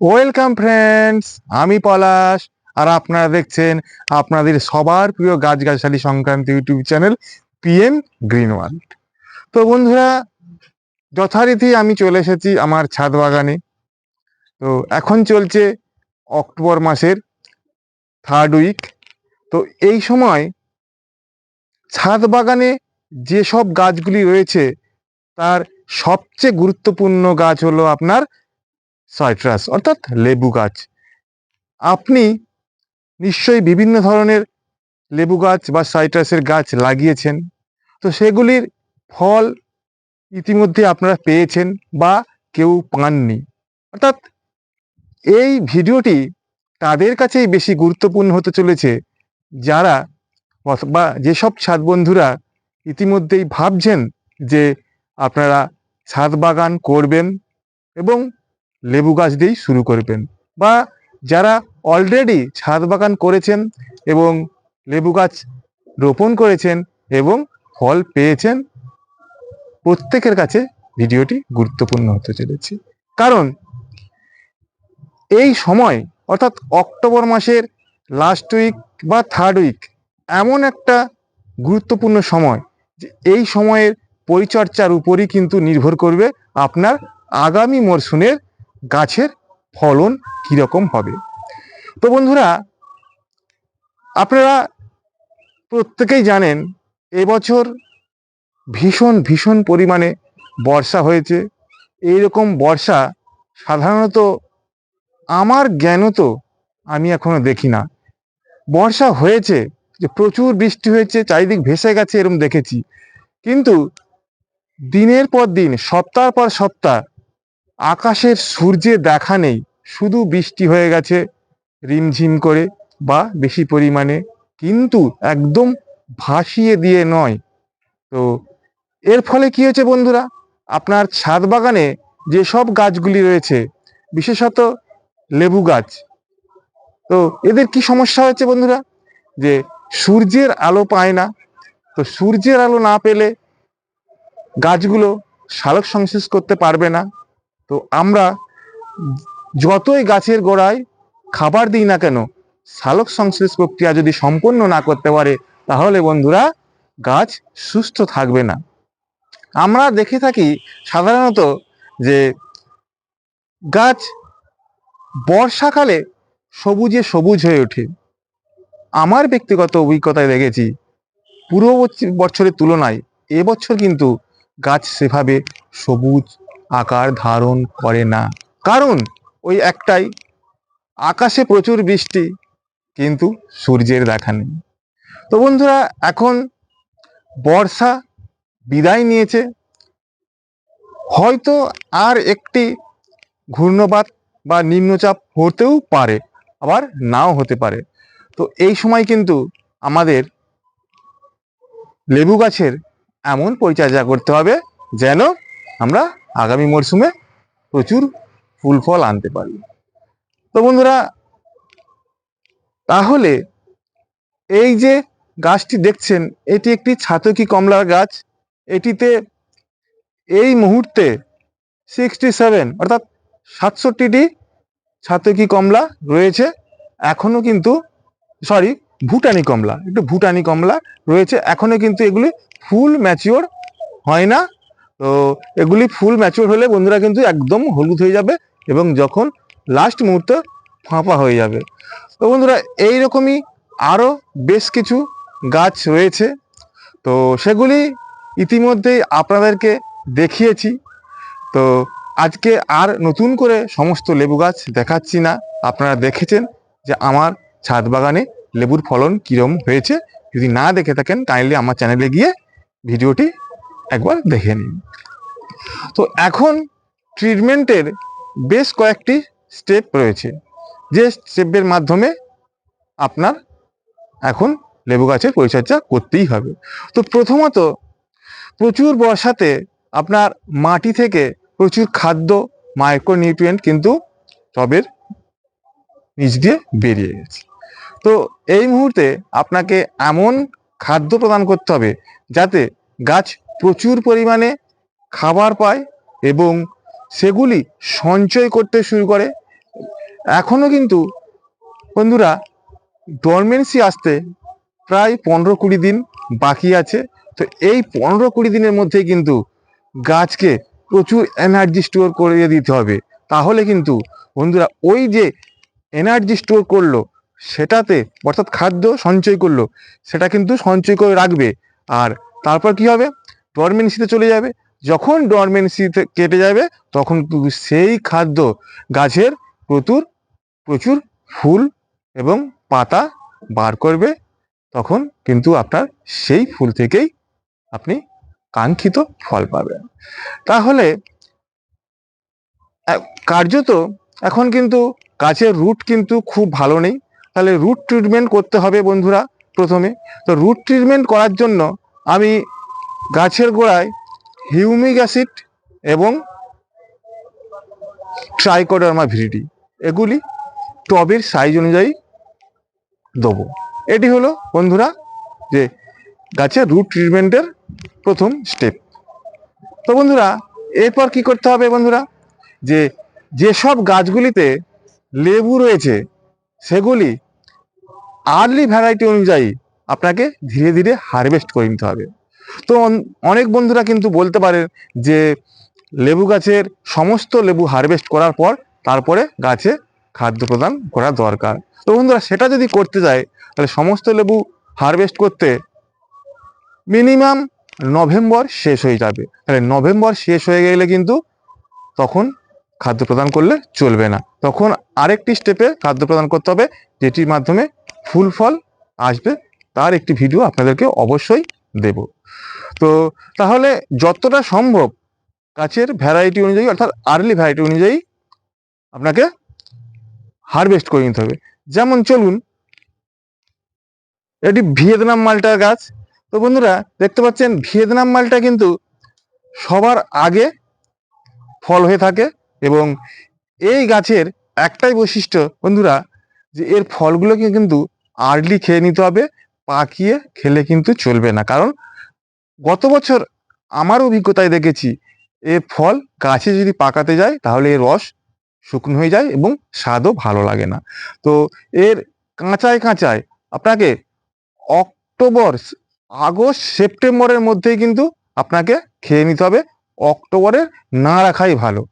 Welcome friends আমি পলাশ, আর আপনারা দেখছেন আপনাদের সবার প্রিয় গাছগাছালি সংক্রান্ত YouTube channel PM green world তো বন্ধুরা, যথারীতি আমি চলে এসেছি আমার ছাদ বাগানে। তো এখন চলছে অক্টোবর মাসের থার্ড উইক তো এই সময় ছাদ বাগানে যেসব গাছগুলি রয়েছে, তার সবচেয়ে গুরুত্বপূর্ণ গাছ হলো আপনার সাইট্রাস, অর্থাৎ লেবু গাছ। আপনি নিশ্চয়ই বিভিন্ন ধরনের লেবু গাছ বা সাইট্রাসের গাছ লাগিয়েছেন। তো সেগুলির ফল ইতিমধ্যে আপনারা পেয়েছেন বা কেউ পাননি। অর্থাৎ এই ভিডিওটি তাদের কাছেই বেশি গুরুত্বপূর্ণ হতে চলেছে, যারা বা যেসব ছাদ বন্ধুরা ইতিমধ্যেই ভাবছেন যে আপনারা ছাদ বাগান করবেন এবং লেবু গাছ দিয়েই শুরু করবেন। বা যারা অলরেডি ছাদ বাগান করেছেন এবং লেবু গাছ রোপণ করেছেন এবং ফল পেয়েছেন, প্রত্যেকের কাছে ভিডিওটি গুরুত্বপূর্ণ হতে চলেছে। কারণ এই সময়, অর্থাৎ অক্টোবর মাসের লাস্ট উইক বা থার্ড উইক এমন একটা গুরুত্বপূর্ণ সময় যে এই সময়ের পরিচর্যার উপরই কিন্তু নির্ভর করবে আপনার আগামী মরশুমের গাছের ফলন কীরকম হবে? তো বন্ধুরা, আপনারা প্রত্যেকেই জানেন, এবছর ভীষণ ভীষণ পরিমাণে বর্ষা হয়েছে। এইরকম বর্ষা সাধারণত আমার জ্ঞানত আমি এখনও দেখি না। বর্ষা হয়েছে, যে প্রচুর বৃষ্টি হয়েছে, চারিদিক ভেসে গেছে, এরকম দেখেছি। কিন্তু দিনের পর দিন, সপ্তাহ পর সপ্তাহ আকাশের সূর্যে দেখা নেই, শুধু বৃষ্টি হয়ে গেছে রিমঝিম করে বা বেশি পরিমাণে, কিন্তু একদম ভাসিয়ে দিয়ে নয়। তো এর ফলে কি হয়েছে বন্ধুরা? আপনার ছাদ বাগানে যেসব গাছগুলি রয়েছে, বিশেষত লেবু গাছ, তো এদের কি সমস্যা হয়েছে বন্ধুরা? যে সূর্যের আলো পায় না, তো সূর্যের আলো না পেলে গাছগুলো সালোক সংশ্লেষ করতে পারবে না তো আমরা যতই গাছের গোড়ায় খাবার দিই না কেন সালোক সংশ্লেষ প্রক্রিয়া যদি সম্পন্ন না করতে পারে, তাহলে বন্ধুরা গাছ সুস্থ থাকবে না। আমরা দেখে থাকি সাধারণত যে গাছ বর্ষাকালে সবুজে সবুজ হয়ে ওঠে। আমার ব্যক্তিগত অভিজ্ঞতায় দেখেছি পুরো বছরের তুলনায় এবছর কিন্তু গাছ সেভাবে সবুজ আকার ধারণ করে না। কারণ ওই একটাই, আকাশে প্রচুর বৃষ্টি, কিন্তু সূর্যের দেখা নেই। তো বন্ধুরা, এখন বর্ষা বিদায় নিয়েছে। হয়তো আর একটি ঘূর্ণবাত বা নিম্নচাপ হতেও পারে, আবার নাও হতে পারে। তো এই সময় কিন্তু আমাদের লেবু গাছের এমন পরিচর্যা করতে হবে যেন আমরা আগামী মরশুমে প্রচুর ফুল ফল আনতে পারি। তো বন্ধুরা, তাহলে এই যে গাছটি দেখছেন, এটি একটি ছাতকি কমলার গাছ। এটিতে এই মুহূর্তে সিক্সটি সেভেন অর্থাৎ সাতষট্টিটি ছাতকি কমলা রয়েছে। এখনও কিন্তু সরি ভুটানি কমলা, একটু ভুটানি কমলা রয়েছে। এখনও কিন্তু এগুলি ফুল ম্যাচিওর হয় না। তো এগুলি ফুল ম্যাচিওর হলে বন্ধুরা কিন্তু একদম হলুদ হয়ে যাবে এবং যখন লাস্ট মুহূর্তে ফাঁপা হয়ে যাবে। তো বন্ধুরা, এইরকমই আরও বেশ কিছু গাছ রয়েছে। তো সেগুলি ইতিমধ্যেই আপনাদেরকে দেখিয়েছি। তো আজকে আর নতুন করে সমস্ত লেবু গাছ দেখাচ্ছি না। আপনারা দেখেছেন যে আমার ছাদ বাগানে লেবুর ফলন কিরম হয়েছে। যদি না দেখে থাকেন কাইন্ডলি আমার চ্যানেলে গিয়ে ভিডিওটি একবার দেখে নিন। তো এখন ট্রিটমেন্টের বেশ কয়েকটি স্টেপ রয়েছে। যে স্টেপের মাধ্যমে আপনার এখন লেবু গাছের পরিচর্যা করতেই হবে। তো প্রথমত প্রচুর বর্ষাতে আপনার মাটি থেকে প্রচুর খাদ্য মাইক্রোনিউট্রিয়েন্ট কিন্তু টবের নিচ দিয়ে বেরিয়ে গেছে। তো এই মুহূর্তে আপনাকে এমন খাদ্য প্রদান করতে হবে যাতে গাছ প্রচুর পরিমাণে খাবার পায় এবং সেগুলি সঞ্চয় করতে শুরু করে। এখনও কিন্তু বন্ধুরা ডরমেন্সি আসতে প্রায় পনেরো কুড়ি দিন বাকি আছে। তো এই পনেরো কুড়ি দিনের মধ্যে কিন্তু গাছকে প্রচুর এনার্জি স্টোর করে দিতে হবে। তাহলে কিন্তু বন্ধুরা ওই যে এনার্জি স্টোর করল, সেটাতে অর্থাৎ খাদ্য সঞ্চয় করল, সেটা কিন্তু সঞ্চয় করে রাখবে। আর তারপর কি হবে? ডরমেন্সিতে চলে যাবে। যখন ডরমেন্সিতে কেটে যাবে, তখন সেই খাদ্য গাছের প্রচুর প্রচুর ফুল এবং পাতা বার করবে। তখন কিন্তু আপনার সেই ফুল থেকেই আপনি কাঙ্ক্ষিত ফল পাবেন। তাহলে কার্যত এখন কিন্তু গাছের রুট কিন্তু খুব ভালো নেই। তাহলে রুট ট্রিটমেন্ট করতে হবে বন্ধুরা প্রথমে। তো রুট ট্রিটমেন্ট করার জন্য আমি গাছের গোড়ায় হিউমিক অ্যাসিড এবং ট্রাইকোডার্মা ভিরিডি এগুলি টবের সাইজ অনুযায়ী দেবো। এটি হলো, বন্ধুরা, যে গাছের রুট ট্রিটমেন্টের প্রথম স্টেপ তো বন্ধুরা, এরপর কি করতে হবে বন্ধুরা? যে, যেসব গাছগুলিতে লেবু রয়েছে, সেগুলি আর্লি ভ্যারাইটি অনুযায়ী আপনাকে ধীরে ধীরে হারভেস্ট করে নিতে হবে। তো অন- অনেক বন্ধুরা কিন্তু বলতে পারেন যে লেবু গাছের সমস্ত লেবু হারভেস্ট করার পর তারপরে গাছে খাদ্য প্রদান করা দরকার। তো বন্ধুরা, সেটা যদি করতে যায়, তাহলে সমস্ত লেবু হারভেস্ট করতে মিনিমাম নভেম্বর শেষ হয়ে যাবে। তাহলে নভেম্বর শেষ হয়ে গেলে কিন্তু তখন খাদ্য প্রদান করলে চলবে না। তখন আরেকটি স্টেপে খাদ্য প্রদান করতে হবে, যেটির মাধ্যমে ফুল ফল আসবে। তার একটি ভিডিও আপনাদেরকে অবশ্যই দেব। তো তাহলে যতটা সম্ভব গাছের ভ্যারাইটি অনুযায়ী, অর্থাৎ আর্লি ভ্যারাইটি অনুযায়ী আপনাকে হারভেস্ট করে নিতে হবে। যেমন চলুন, এটি ভিয়েতনাম মালটার গাছ। তো বন্ধুরা, দেখতে পাচ্ছেন ভিয়েতনাম মালটা কিন্তু সবার আগে ফল হয়ে থাকে এবং এই গাছের একটাই বৈশিষ্ট্য বন্ধুরা, যে এর ফলগুলোকে কিন্তু আর্লি খেয়ে নিতে হবে, পাকিয়ে খেলে কিন্তু চলবে না। কারণ গত বছর আমার অভিজ্ঞতায় দেখেছি, এ ফল গাছে যদি পাকাতে যায়, তাহলে এর রস শুকনো হয়ে যায় এবং স্বাদও ভালো লাগে না। তো এর কাঁচায় কাঁচায় আপনাকে অক্টোবর, আগস্ট, সেপ্টেম্বরের মধ্যেই কিন্তু আপনাকে খেয়ে নিতে হবে। অক্টোবরে না রাখাই ভালো।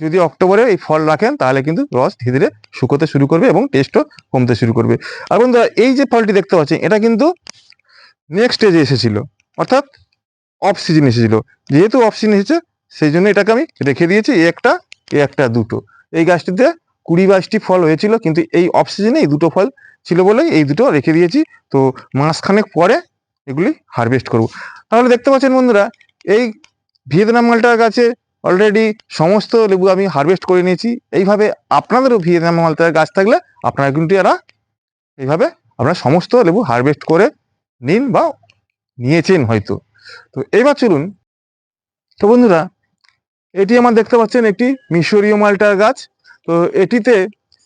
যদি অক্টোবরে এই ফল রাখেন, তাহলে কিন্তু রস ধীরে ধীরে শুকোতে শুরু করবে এবং টেস্টও কমতে শুরু করবে। আর বন্ধুরা, এই যে ফলটি দেখতে পাচ্ছেন, এটা কিন্তু নেক্সট স্টেজে এসেছিল। অর্থাৎ অফ সিজন এসেছিল। যেহেতু অফ সিজন এসেছে, সেই জন্য এটাকে আমি রেখে দিয়েছি এই একটা এই একটা দুটো। এই গাছটিতে কুড়ি বাইশটি ফল হয়েছিল, কিন্তু এই অফ সিজনে এই দুটো ফল ছিল বলেই এই দুটো রেখে দিয়েছি। তো মাসখানেক পরে এগুলি হারভেস্ট করব। তাহলে দেখতে পাচ্ছেন বন্ধুরা, এই ভিয়েতনাম মালটার গাছে অলরেডি সমস্ত লেবু আমি হারভেস্ট করে নিয়েছি। এইভাবে আপনাদেরও ভিয়েতনাম মালটার গাছ থাকলে আপনারা কিন্তু এরা এইভাবে আপনারা সমস্ত লেবু হারভেস্ট করে নিন বা নিয়েছেন হয়তো। তো এবার চলুন। তো বন্ধুরা, এটি আমার দেখতে পাচ্ছেন একটি মিশরীয় মালটার গাছ। তো এটিতে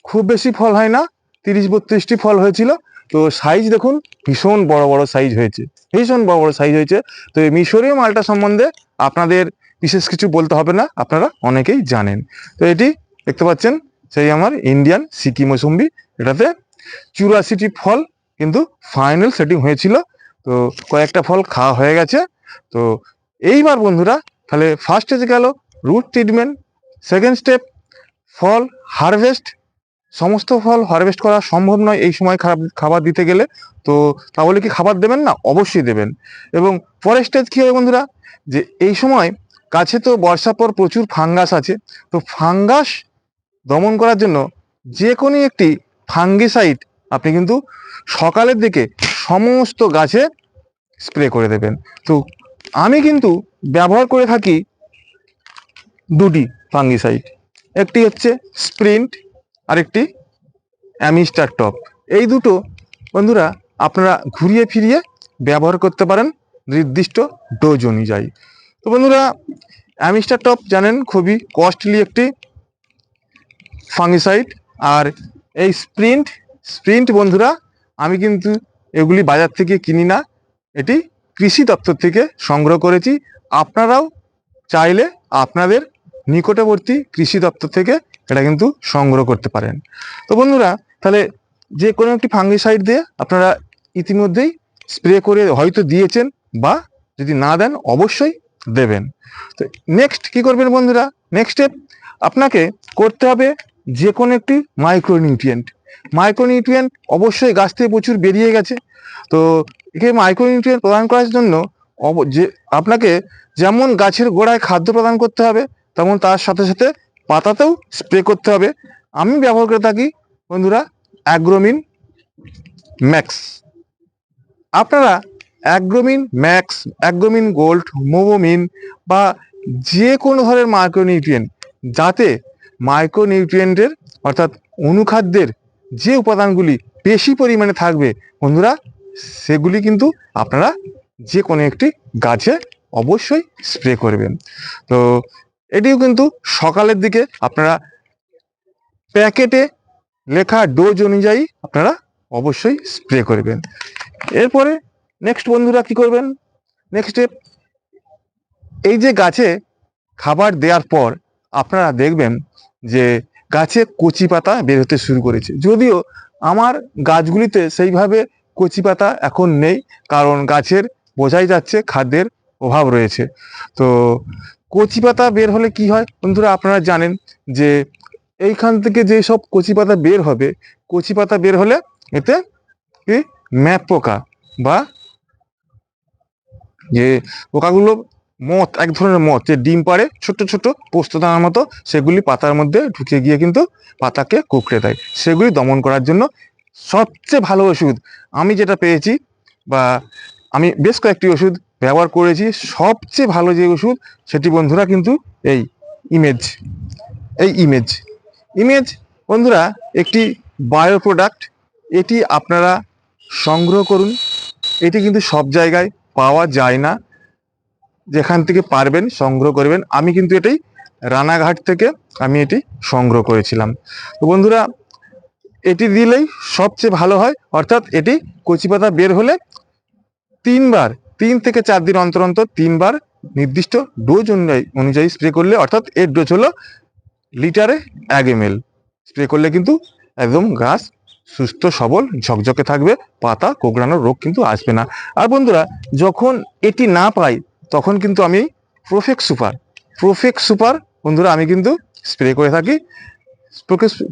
খুব বেশি ফল হয় না, তিরিশ বত্রিশটি ফল হয়েছিল। তো সাইজ দেখুন, ভীষণ বড় বড় সাইজ হয়েছে, ভীষণ বড় বড় সাইজ হয়েছে। তো এই মিশরীয় মালটা সম্বন্ধে আপনাদের বিশেষ কিছু বলতে হবে না, আপনারা অনেকেই জানেন। তো এটি দেখতে পাচ্ছেন, সেই আমার ইন্ডিয়ান সিকি মৌসুম্বি এটাতে চুরাশিটি ফল কিন্তু ফাইনাল সেটিং হয়েছিল। তো কয়েকটা ফল খাওয়া হয়ে গেছে। তো এইবার বন্ধুরা, তাহলে ফার্স্ট স্টেজে গেল রুট ট্রিটমেন্ট সেকেন্ড স্টেপ ফল হারভেস্ট সমস্ত ফল হারভেস্ট করা সম্ভব নয় এই সময় খারাপ খাবার দিতে গেলে। তো তাহলে কি খাবার দেবেন না? অবশ্যই দেবেন। এবং পরের স্টেজ কী হবে বন্ধুরা? যে এই সময় গাছে তো বর্ষার পর প্রচুর ফাঙ্গাস আছে। তো ফাঙ্গাস দমন করার জন্য যে কোনো একটি ফাঙ্গিসাইড আপনি কিন্তু সকালের দিকে সমস্ত গাছে স্প্রে করে দেবেন। তো আমি কিন্তু ব্যবহার করে থাকি দুটি ফাঙ্গিসাইড একটি হচ্ছে স্প্রিন্ট আরেকটি অ্যামিস্টার টপ এই দুটো বন্ধুরা আপনারা ঘুরিয়ে ফিরিয়ে ব্যবহার করতে পারেন নির্দিষ্ট ডোজ অনুযায়ী। তো বন্ধুরা অ্যামিস্টার টপ জানেন খুবই কস্টলি একটি ফাঙ্গিসাইড আর এই স্প্রিন্ট স্প্রিন্ট বন্ধুরা, আমি কিন্তু এগুলি বাজার থেকে কিনি না। এটি কৃষি দপ্তর থেকে সংগ্রহ করেছি। আপনারাও চাইলে আপনাদের নিকটবর্তী কৃষি দপ্তর থেকে এটা কিন্তু সংগ্রহ করতে পারেন। তো বন্ধুরা, তাহলে যে কোনো একটি ফাঙ্গিসাইড দিয়ে আপনারা ইতিমধ্যেই স্প্রে করে হয়তো দিয়েছেন বা যদি না দেন, অবশ্যই দেবেন। তো নেক্সট কি করবেন বন্ধুরা? নেক্সট স্টেপ আপনাকে করতে হবে যে কোনো একটি মাইক্রোনিউট্রিয়েন্ট মাইক্রোনিউট্রিয়েন্ট অবশ্যই গাছ থেকে প্রচুর বেরিয়ে গেছে। তো এখানে মাইক্রোনিউট্রিয়েন্ট প্রদান করার জন্য যে, আপনাকে যেমন গাছের গোড়ায় খাদ্য প্রদান করতে হবে, তেমন তার সাথে সাথে পাতাতেও স্প্রে করতে হবে। আমি ব্যবহার করে থাকি, বন্ধুরা অ্যাগ্রোমিন ম্যাক্স আপনারা Agromin Max Agromin Gold Mobomin বা যে কোনো ধরনের মাইক্রোনিউট্রিয়েন্ট যাতে মাইক্রোনিউট্রিয়েন্টের অর্থাৎ অনুখাদ্যের যে উপাদানগুলি বেশি পরিমাণে থাকবে, বন্ধুরা সেগুলি কিন্তু আপনারা যে কোনো একটি গাছে অবশ্যই স্প্রে করবেন। তো এটিও কিন্তু সকালের দিকে আপনারা প্যাকেটে লেখা ডোজ অনুযায়ী আপনারা অবশ্যই স্প্রে করবেন। এরপরে নেক্সট বন্ধুরা কি করবেন? নেক্সট স্টেপ, এই যে গাছে খাবার দেওয়ার পর আপনারা দেখবেন যে গাছে কচি পাতা বের হতে শুরু করেছে। যদিও আমার গাছগুলিতে সেইভাবে কচি পাতা এখন নেই, কারণ গাছের বোঝাই যাচ্ছে খাদ্যের অভাব রয়েছে। তো কচি পাতা বের হলে কি হয়? বন্ধুরা, আপনারা জানেন যে এইখান থেকে যে সব কচি পাতা বের হবে, কচি পাতা বের হলে এতে কি? ম্যাপ পোকা বা যে পোকাগুলো মথ, এক ধরনের মথ, যে ডিম পাড়ে ছোট ছোট পোস্তদানার মতো, সেগুলি পাতার মধ্যে ঢুকে গিয়ে কিন্তু পাতাকে কুকড়ে দেয়। সেগুলি দমন করার জন্য সবচেয়ে ভালো ওষুধ আমি যেটা পেয়েছি বা আমি বেশ কয়েকটি ওষুধ ব্যবহার করেছি, সবচেয়ে ভালো যে ওষুধ সেটি বন্ধুরা কিন্তু এই ইমেজ এই ইমেজ ইমেজ বন্ধুরা, একটি বায়ো প্রোডাক্ট এটি আপনারা সংগ্রহ করুন। এটি কিন্তু সব জায়গায় পাওয়া যায় না। যেখান থেকে পারবেন সংগ্রহ করবেন। আমি কিন্তু এটাই রানাঘাট থেকে আমি এটি সংগ্রহ করেছিলাম। তো বন্ধুরা এটি দিলেই সবচেয়ে ভালো হয়। অর্থাৎ এটি কচি পাতা বের হলে তিনবার, তিন থেকে চার দিন অন্তর অন্তর তিনবার নির্দিষ্ট ডোজ অনুযায়ী অনুযায়ী স্প্রে করলে, অর্থাৎ এর ডোজ হলো লিটারে এক এম স্প্রে করলে কিন্তু একদম গাছ সুস্থ, সবল, ঝকঝকে থাকবে, পাতা কোকড়ানোর রোগ কিন্তু আসবে না। আর বন্ধুরা, যখন এটি না পাই, তখন কিন্তু আমি প্রোফেক্স সুপার প্রোফেক্স সুপার বন্ধুরা, আমি কিন্তু স্প্রে করে থাকি।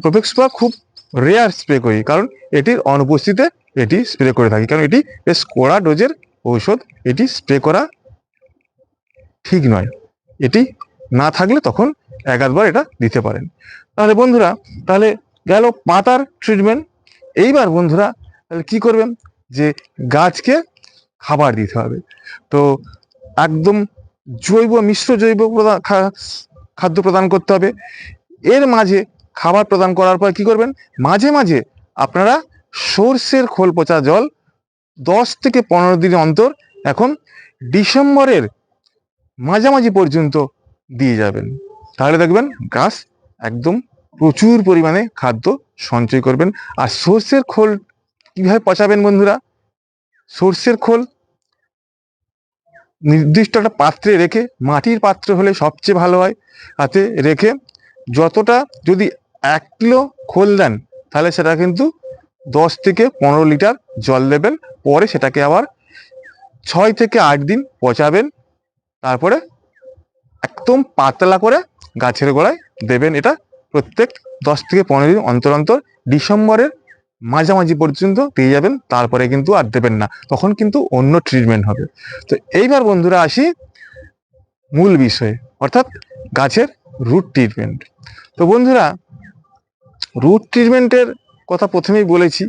প্রোফেক্স সুপার খুব রেয়ার স্প্রে করি। কারণ এটির অনুপস্থিতিতে এটি স্প্রে করে থাকি। কারণ এটি বেশ কড়া ডোজের ঔষধ। এটি স্প্রে করা ঠিক নয়। এটি না থাকলে তখন এক আধবার এটা দিতে পারেন। তাহলে বন্ধুরা, তাহলে গেল পাতার ট্রিটমেন্ট এইবার বন্ধুরা, তাহলে কী করবেন? যে গাছকে খাবার দিতে হবে। তো একদম জৈব, মিশ্র জৈব খাদ্য প্রদান করতে হবে। এর মাঝে খাবার প্রদান করার পর কি করবেন? মাঝে মাঝে আপনারা সর্ষের খোল পচা জল দশ থেকে পনেরো দিন অন্তর এখন ডিসেম্বরের মাঝামাঝি পর্যন্ত দিয়ে যাবেন। তাহলে দেখবেন গাছ একদম প্রচুর পরিমাণে খাদ্য সঞ্চয় করবেন। আর সর্ষের খোল কীভাবে পচাবেন বন্ধুরা? সর্ষের খোল নির্দিষ্ট একটা পাত্রে রেখে মাটির পাত্র হলে সবচেয়ে ভালো হয়। তাতে রেখে যতটা যদি এক কিলো খোল দেন, তাহলে সেটা কিন্তু দশ থেকে পনেরো লিটার জল দেবেন। পরে সেটাকে আবার ছয় থেকে আট দিন পচাবেন। তারপরে একদম পাতলা করে গাছের গোড়ায় দেবেন এটা প্রত্যেক দশ থেকে পনেরো দিন অন্তর অন্তর। ডিসেম্বরের মাঝামাঝি পর্যন্ত পেয়ে যাবেন, তারপরে কিন্তু আর দেবেন না। তখন কিন্তু অন্য ট্রিটমেন্ট হবে। তো এইবার বন্ধুরা আসি মূল বিষয়ে, অর্থাৎ গাছের রুট ট্রিটমেন্ট তো বন্ধুরা রুট ট্রিটমেন্টের কথা প্রথমেই বলেছি।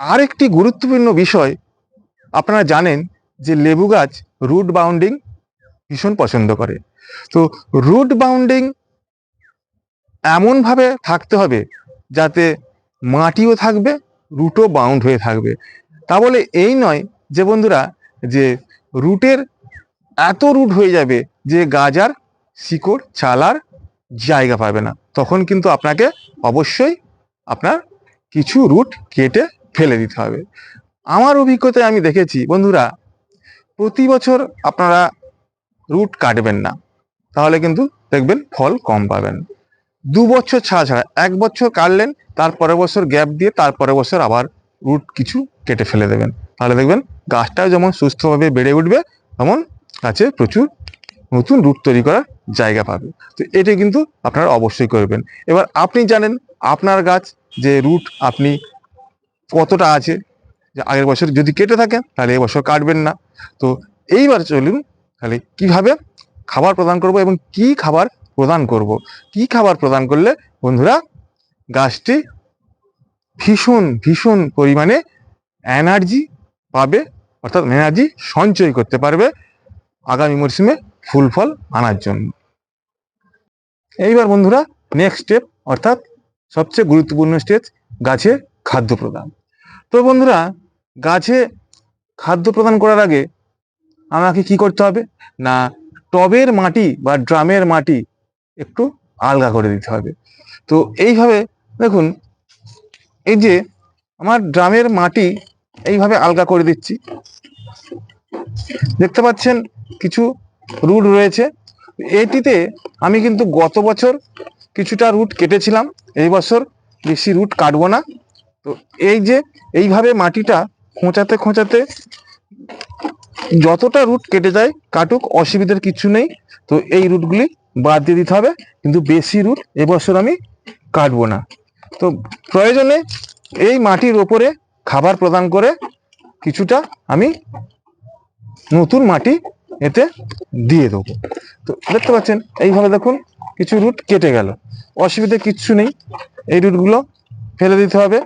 আরেকটি গুরুত্বপূর্ণ বিষয়, আপনারা জানেন যে লেবু গাছ রুট বাউন্ডিং ভীষণ পছন্দ করে। তো রুট বাউন্ডিং এমনভাবে থাকতে হবে যাতে মাটিও থাকবে রুটও বাউন্ড হয়ে থাকবে। তা বলে এই নয় যে বন্ধুরা, যে রুটের এত রুট হয়ে যাবে যে গাজার শিকড় চালার জায়গা পাবে না। তখন কিন্তু আপনাকে অবশ্যই আপনার কিছু রুট কেটে ফেলে দিতে হবে। আমার অভিজ্ঞতায় আমি দেখেছি, বন্ধুরা, প্রতি বছর আপনারা রুট কাটবেন না। তাহলে কিন্তু দেখবেন ফল কম পাবেন। দু বছর ছাড়া ছাড়া, এক বছর কাটলেন, তার পরের বছর গ্যাপ দিয়ে তারপরের বছর আবার রুট কিছু কেটে ফেলে দেবেন। তাহলে দেখবেন গাছটাও যেমন সুস্থভাবে বেড়ে উঠবে, তেমন গাছে প্রচুর নতুন রুট তৈরি করার জায়গা পাবে। তো এটা কিন্তু আপনারা অবশ্যই করবেন। এবার আপনি জানেন আপনার গাছ যে রুট আপনি কতটা আছে, যে আগের বছর যদি কেটে থাকেন, তাহলে এবছর কাটবেন না। তো এইবার চলুন তাহলে কীভাবে খাবার প্রদান করব এবং কি খাবার প্রদান করব? কি খাবার প্রদান করলে বন্ধুরা গাছটি ভীষণ ভীষণ পরিমাণে এনার্জি পাবে, অর্থাৎ এনার্জি সঞ্চয় করতে পারবে আগামী মরশুমে ফুল ফল আনার জন্য। এইবার বন্ধুরা নেক্সট স্টেপ অর্থাৎ সবচেয়ে গুরুত্বপূর্ণ স্টেপ গাছে খাদ্য প্রদান। তো বন্ধুরা, গাছে খাদ্য প্রদান করার আগে আমাকে কি করতে হবে? না, টবের মাটি বা ড্রামের মাটি একটু আলগা করে দিতে হবে। তো এইভাবে দেখুন, এই যে আমার ড্রামের মাটি এইভাবে আলগা করে দিচ্ছি। দেখতে পাচ্ছেন, কিছু রুট রয়েছে। এটিতে আমি কিন্তু গত বছর কিছুটা রুট কেটেছিলাম, এই বছর বেশি রুট কাটবো না। তো এই যে এইভাবে মাটিটা খোঁচাতে খোঁচাতে যতটা রুট কেটে যায় কাটুক, অসুবিধার কিছু নেই। তো এই রুটগুলি বাদ দিয়ে দিতে হবে, কিন্তু বেশি রুট এবছর আমি কাটবো না। তো প্রয়োজনে এই মাটির ওপরে খাবার প্রদান করে কিছুটা আমি নতুন মাটি এতে দিয়ে দেবো। তো দেখতে পাচ্ছেন, এইভাবে দেখুন কিছু রুট কেটে গেল। অসুবিধা কিচ্ছু নেই। এই রুটগুলো ফেলে দিতে হবে।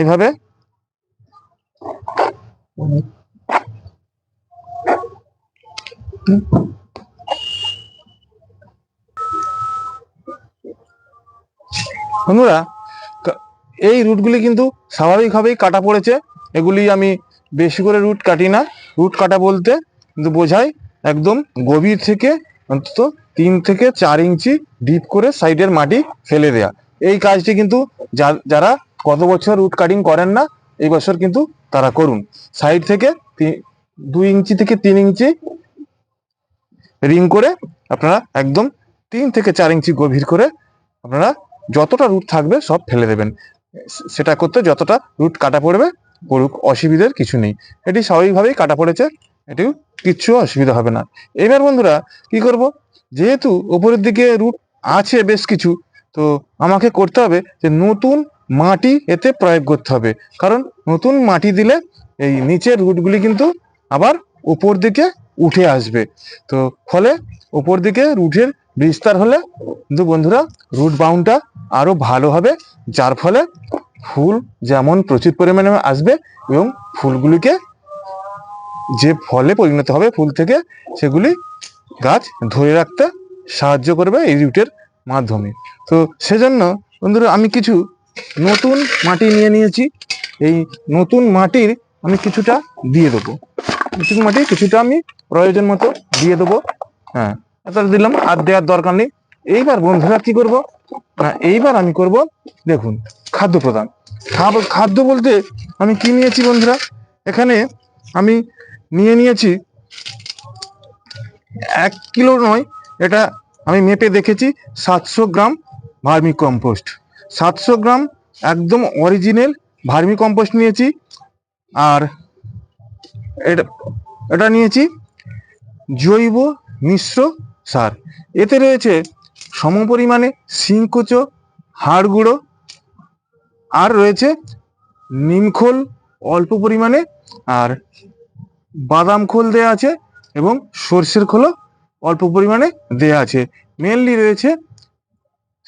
এইভাবে। বন্ধুরা এই রুটগুলি কিন্তু স্বাভাবিকভাবেই কাটা পড়েছে। এগুলি আমি বেশি করে রুট কাটি না। রুট কাটা বলতে কিন্তু বোঝায় একদম গভীর থেকে অন্তত তিন থেকে চার ইঞ্চি ডিপ করে সাইডের মাটি ফেলে দেয়া। এই কাজটি কিন্তু যারা গত বছর রুট কাটিং করেন না, এই বছর কিন্তু তারা করুন। সাইড থেকে দুই ইঞ্চি থেকে তিন ইঞ্চি রিং করে আপনারা একদম তিন থেকে চার ইঞ্চি গভীর করে আপনারা যতটা রুট থাকবে সব ফেলে দেবেন। সেটা করতে যতটা রুট কাটা পড়বে পড়ুক অসুবিধার কিছু নেই। এটি স্বাভাবিকভাবেই কাটা পড়েছে। এটিও কিচ্ছু অসুবিধা হবে না। এবার বন্ধুরা, কি করব? যেহেতু উপরের দিকে রুট আছে বেশ কিছু, তো আমাকে করতে হবে যে নতুন মাটি এতে প্রয়োগ করতে হবে। কারণ নতুন মাটি দিলে এই নিচের রুটগুলি কিন্তু আবার উপর দিকে উঠে আসবে। তো ফলে উপর দিকে রুটের বিস্তার হলে কিন্তু বন্ধুরা, রুট বাউন্ডটা আরও ভালো হবে। যার ফলে ফুল যেমন প্রচুর পরিমাণে আসবে এবং ফুলগুলিকে যে ফলে পরিণত হবে ফুল থেকে, সেগুলি গাছ ধরে রাখতে সাহায্য করবে এই রুটের মাধ্যমে। তো সেজন্য বন্ধুরা, আমি কিছু নতুন মাটি নিয়ে নিয়েছি। এই নতুন মাটির আমি কিছুটা দিয়ে দেবো। নতুন মাটি কিছুটা আমি প্রয়োজন মতো দিয়ে দেবো। হ্যাঁ এতটা দিলাম, আর দেওয়ার দরকার নেই। এইবার বন্ধুরা কি করব? না, এইবার আমি করব, দেখুন, খাদ্য প্রদান। খাদ্য বলতে আমি কি নিয়েছি বন্ধুরা? এখানে আমি নিয়ে নিয়েছি। এক কিলো নয়, এটা আমি মেপে দেখেছি, সাতশো গ্রাম ভার্মি কম্পোস্ট। সাতশো গ্রাম একদম অরিজিনাল ভার্মি কম্পোস্ট নিয়েছি, আর এটা এটা নিয়েছি জৈব মিশ্র সার। এতে রয়েছে সমপরিমাণে শিংকুচো হাড় গুঁড়ো আর রয়েছে নিমখোল অল্প পরিমাণে, আর বাদাম খোল দেয়া আছে এবং সর্ষের খোলও অল্প পরিমাণে দেয়া আছে। মেনলি রয়েছে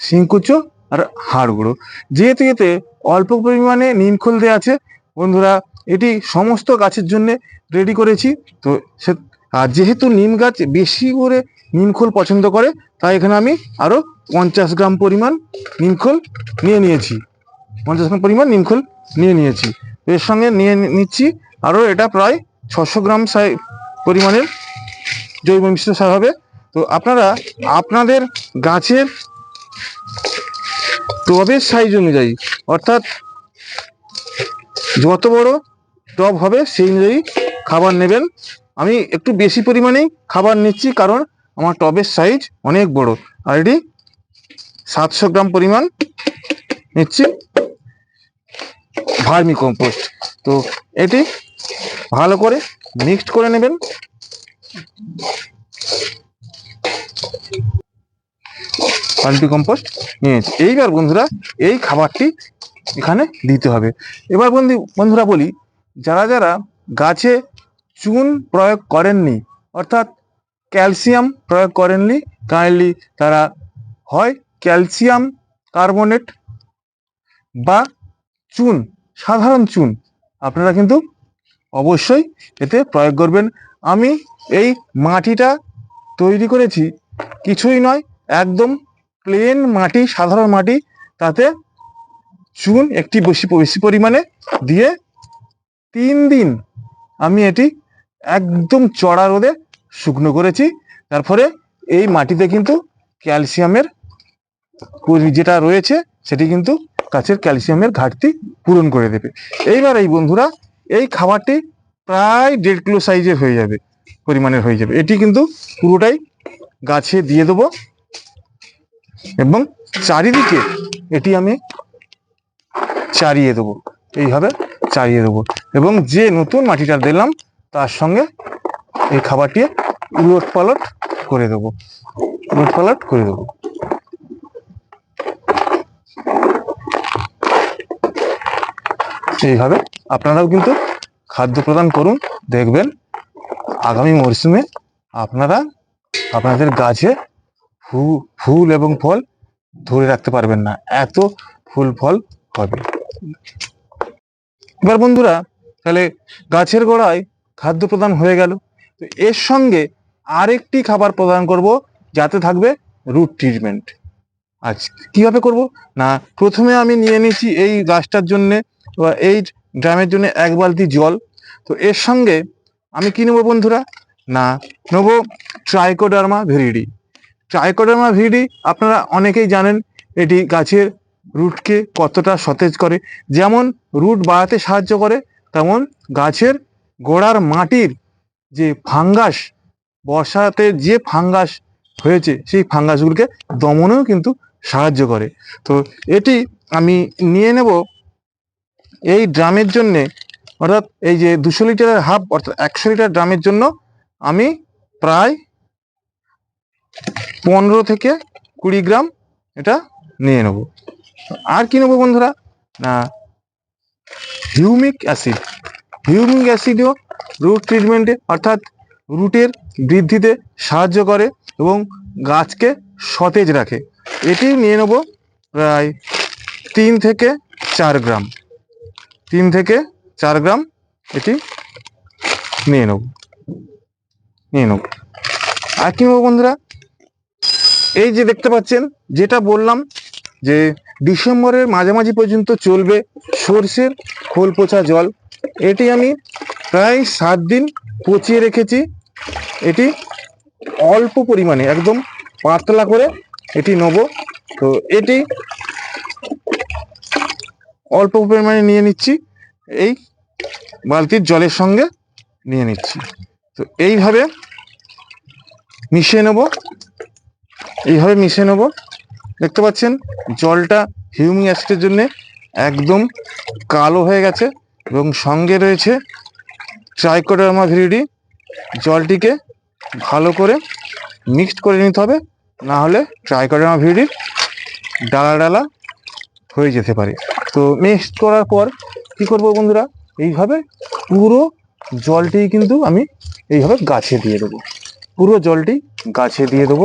শিংকুচো আর হাড় গুঁড়ো যেহেতু এতে অল্প পরিমাণে নিমখোল দেওয়া আছে, বন্ধুরা, এটি সমস্ত গাছের জন্য রেডি করেছি। তো সে আর যেহেতু নিম গাছ বেশি করে নিমখোল পছন্দ করে, তাই এখানে আমি আরও পঞ্চাশ গ্রাম পরিমাণ নিমখোল নিয়ে নিয়েছি। পঞ্চাশ গ্রাম পরিমাণ নিমখোল নিয়ে নিয়েছি। এর সঙ্গে নিয়ে নিচ্ছি আরও এটা প্রায় ছশো গ্রাম পরিমাণের জৈব মিশ্র সার হবে। তো আপনারা আপনাদের গাছের টবের সাইজ অনুযায়ী, অর্থাৎ যত বড় টব হবে সেই অনুযায়ী খাবার নেবেন। আমি একটু বেশি পরিমাণেই খাবার নিচ্ছি কারণ আমার টবের সাইজ অনেক বড়। এটি সাতশো গ্রাম পরিমাণ নিচ্ছি। ভার্মি কম্পোস্ট তো এটি ভালো করে মিক্সড করে নেবেন। ভার্মি কম্পোস্ট নিয়েছি এইবার বন্ধুরা, এই খাবারটি এখানে দিতে হবে। এবার বন্ধু, বন্ধুরা বলি, যারা যারা গাছে চুন প্রয়োগ করেননি, অর্থাৎ ক্যালসিয়াম প্রয়োগ করেননি, কাইন্ডলি তারা হয় ক্যালসিয়াম কার্বনেট বা চুন, সাধারণ চুন, আপনারা কিন্তু অবশ্যই এতে প্রয়োগ করবেন। আমি এই মাটিটা তৈরি করেছি। কিছুই নয়, একদম প্লেন মাটি, সাধারণ মাটি। তাতে চুন একটি বেশি বেশি পরিমাণে দিয়ে তিন দিন আমি এটি একদম চড়া রোদে শুকনো করেছি। তারপরে এই মাটিতে কিন্তু ক্যালসিয়ামের যেটা রয়েছে, সেটি কিন্তু গাছের ক্যালসিয়ামের ঘাটতি পূরণ করে দেবে। এইবার এই বন্ধুরা এই খাবারটি প্রায় দেড় কিলো সাইজের হয়ে যাবে, পরিমাণের হয়ে যাবে। এটি কিন্তু পুরোটাই গাছে দিয়ে দেবো এবং চারিদিকে এটি আমি চারিয়ে দেবো, এইভাবে চারিয়ে দেবো। এবং যে নতুন মাটিটা দিলাম, তার সঙ্গে এই খাবারটি উলট পালট করে দেবো উলট পালট করে দেবো। এইভাবে। আপনারাও কিন্তু খাদ্য প্রদান করুন, দেখবেন আগামী মরশুমে আপনারা আপনাদের গাছে ফুল এবং ফল ধরে রাখতে পারবেন না। এত ফুল ফল হবে। এবার বন্ধুরা, তাহলে গাছের গোড়ায় খাদ্য প্রদান হয়ে গেল। তো এর সঙ্গে আরেকটি খাবার প্রদান করব, যাতে থাকবে রুট ট্রিটমেন্ট। আচ্ছা কীভাবে করব? না, প্রথমে আমি নিয়ে নিয়েছি এই গাছটার জন্যে বা এই ড্রামের জন্য এক বালতি জল। তো এর সঙ্গে আমি কি নেব বন্ধুরা? না, নেব ট্রাইকোডার্মা ভিরিডি ট্রাইকোডার্মা ভিরিডি আপনারা অনেকেই জানেন এটি গাছের রুটকে কতটা সতেজ করে। যেমন রুট বাড়াতে সাহায্য করে, তেমন গাছের গোড়ার মাটির যে ফাঙ্গাস, বর্ষাতে যে ফাঙ্গাস হয়েছে, সেই ফাঙ্গাসগুলোকে দমনেও কিন্তু সাহায্য করে। তো এটি আমি নিয়ে নেব এই ড্রামের জন্যে, অর্থাৎ এই যে দুশো লিটারের হাফ, অর্থাৎ একশো লিটার ড্রামের জন্য আমি প্রায় পনেরো থেকে কুড়ি গ্রাম এটা নিয়ে নেব। আর কি নেব বন্ধুরা? না, হিউমিক অ্যাসিড। হিউমিক অ্যাসিডও রুট ট্রিটমেন্টে, অর্থাৎ রুটের বৃদ্ধিতে সাহায্য করে এবং গাছকে সতেজ রাখে। এটি নিয়ে নেব প্রায় তিন থেকে চার গ্রাম। তিন থেকে চার গ্রাম এটি নিয়ে নেব। নিয়ে নেব। আর কি নেব বন্ধুরা? এই যে দেখতে পাচ্ছেন, যেটা বললাম যে ডিসেম্বরের মাঝামাঝি পর্যন্ত চলবে সর্ষের খোল পচা জল। এটি আমি প্রায় সাত দিন পচিয়ে রেখেছি। এটি অল্প পরিমাণে, একদম পাতলা করে এটি নেব। তো এটি অল্প পরিমাণে নিয়ে নিচ্ছি। এই বালতির জলের সঙ্গে নিয়ে নিচ্ছি। তো এইভাবে মিশিয়ে নেব। এইভাবে মিশিয়ে নেব। দেখতে পাচ্ছেন, জলটা হিউমিক অ্যাসিডের জন্য একদম কালো হয়ে গেছে এবং সঙ্গে রয়েছে ট্রাইকোডার্মা ভিরিডি। জলটিকে ভালো করে মিক্সড করে নিতে হবে, না হলে ট্রাইকোডার্মা ভিরিডি ডালা ডালা হয়ে যেতে পারে। তো মিক্সড করার পর কি করব বন্ধুরা? এইভাবে পুরো জলটি কিন্তু আমি এইভাবে গাছে দিয়ে দেবো। পুরো জলটি গাছে দিয়ে দেবো।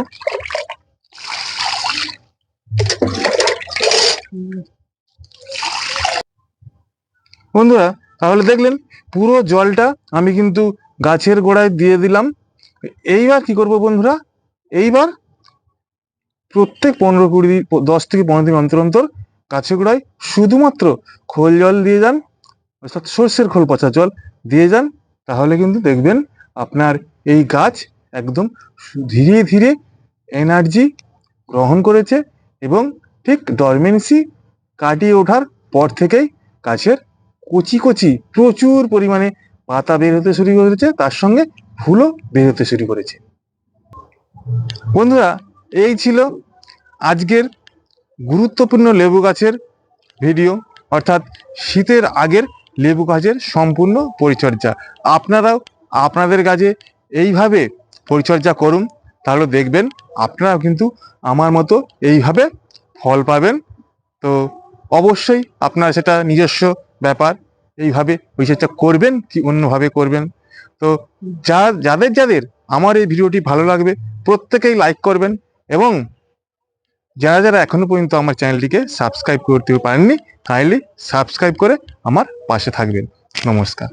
বন্ধুরা, তাহলে দেখলেন পুরো জলটা আমি কিন্তু গাছের গোড়ায় দিয়ে দিলাম। এইবার কি করব বন্ধুরা? এইবার প্রত্যেক পনেরো কুড়ি, দশ থেকে পনেরো দিন অন্তর অন্তর গাছের গোড়ায় শুধুমাত্র খোল জল দিয়ে যান, অর্থাৎ সর্ষের খোল, পচা জল দিয়ে যান, তাহলে কিন্তু দেখবেন আপনার এই গাছ একদম ধীরে ধীরে এনার্জি গ্রহণ করেছে এবং ঠিক ডরমেন্সি কাটিয়ে ওঠার পর থেকেই গাছের কচি কচি প্রচুর পরিমাণে পাতা বের হতে শুরু করেছে, তার সঙ্গে ফুলও বের হতে শুরু করেছে। বন্ধুরা, এই ছিল আজকের গুরুত্বপূর্ণ লেবু গাছের ভিডিও, অর্থাৎ শীতের আগের লেবু গাছের সম্পূর্ণ পরিচর্যা। আপনারাও আপনাদের গাছে এইভাবে পরিচর্যা করুন, তাহলে দেখবেন আপনারাও কিন্তু আমার মতো এইভাবে ফল পাবেন। তো অবশ্যই আপনার সেটা নিজস্ব ব্যাপার, এইভাবে পরিচর্যা করবেন কি অন্যভাবে করবেন। তো যা, যাদের যাদের আমার এই ভিডিওটি ভালো লাগবে, প্রত্যেকেই লাইক করবেন এবং যারা যারা এখনও পর্যন্ত আমার চ্যানেলটিকে সাবস্ক্রাইব করতে পারেননি কাইন্ডলি সাবস্ক্রাইব করে আমার পাশে থাকবেন। নমস্কার।